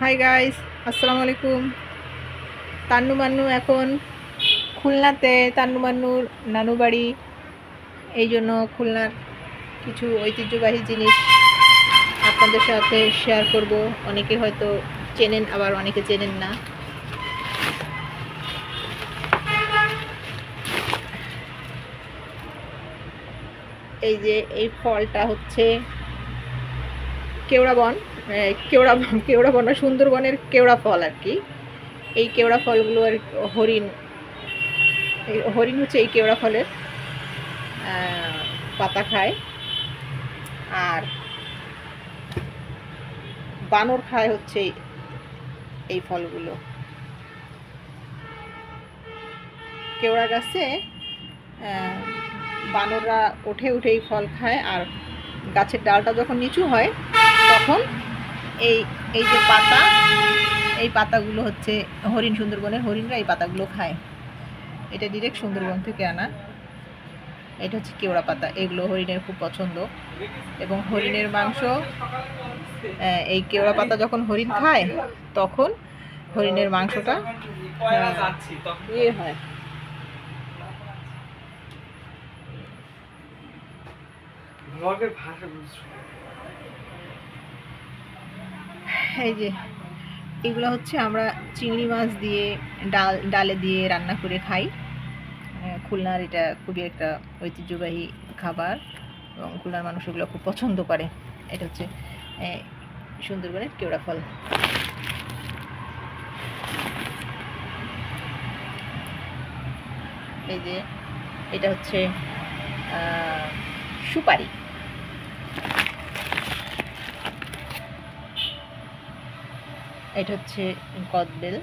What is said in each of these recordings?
Hi guys আসসালামু আলাইকুম। তান্নু মান্নু এখন খুলনাতে, তান্নু মান্নুর নানু বাড়ি। এই জন্য খুলনার কিছু ঐতিহ্যবাহী জিনিস আপনাদের সাথে শেয়ার করব। অনেকে হয়তো চেনেন, আবার অনেকে চেনেন না। এই যে এই ফলটা হচ্ছে কেওড়া বন কেওড়া কেওড়া বন সুন্দরবনের কেওড়া ফল আর কি। এই কেওড়া ফলগুলো আর হরিণ, এই হরিণ হচ্ছে এই কেওড়া ফলের পাতা খায়। আর বানর খায় হচ্ছে এই- এই ফলগুলো। কেওড়া গাছে বানররা উঠে উঠে এই ফল খায়, আর গাছের ডালটা যখন নিচু হয়, তখন এই এই যে পাতা, এই পাতাগুলো হচ্ছে হরিণ সুন্দরবনের হরিণরা এই পাতাগুলো খায়। এটা ডিরেক্ট সুন্দরবন থেকে আনা। এটা হচ্ছে কেওড়া পাতা, এগুলো হরিণের খুব পছন্দ। এবং হরিণের মাংস এই কেওড়া পাতা যখন হরিণ খায়, তখন হরিণের মাংসটা ইয়ে হয়। এই যে এগুলো হচ্ছে আমরা চিংড়ি মাছ দিয়ে ডাল ডালে দিয়ে রান্না করে খাই। আহ, খুলনার এটা খুবই একটা ঐতিহ্যবাহী খাবার এবং খুলনার মানুষ এগুলো খুব পছন্দ করে। এটা হচ্ছে সুন্দরবনের কেওড়া ফল। এই যে এটা হচ্ছে সুপারি। এটা হচ্ছে কদবেল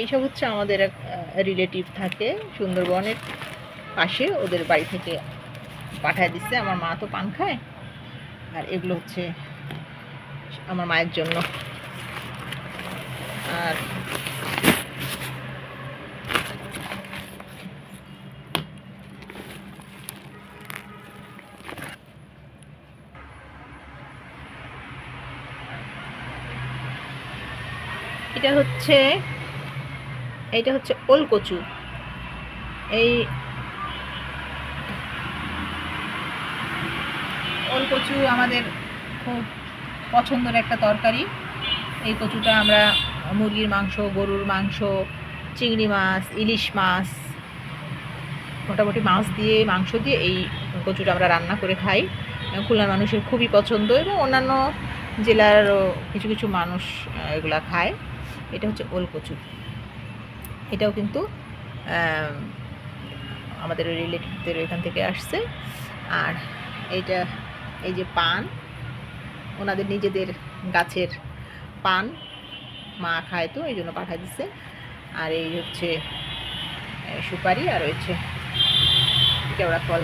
এইসব হচ্ছে আমাদের এক রিলেটিভ থাকে সুন্দরবনের পাশে, ওদের বাড়ি থেকে পাঠায় দিচ্ছে। আমার মা তো পান খায়। আর এগুলো হচ্ছে আমার মায়ের জন্য। আর এটা হচ্ছে এটা হচ্ছে ওল কচু এই ওল কচু আমাদের খুব পছন্দের একটা তরকারি। এই কচুটা আমরা মুরগির মাংস, গরুর মাংস, চিংড়ি মাছ, ইলিশ মাছ, মোটামুটি মাছ দিয়ে, মাংস দিয়ে এই কচুটা আমরা রান্না করে খাই। খুলনার মানুষের খুবই পছন্দ এবং অন্যান্য জেলারও কিছু কিছু মানুষ এগুলা খায়। এটা হচ্ছে ওল কচু এটাও কিন্তু আম, আমাদের রিলেটিভদের এখান থেকে আসছে। আর এইটা এই যে পান ওনাদের নিজেদের গাছের পান। মা খায় তো এই জন্য পাঠায় দিচ্ছে আর এই হচ্ছে সুপারি আর হচ্ছে কেওড়া ফল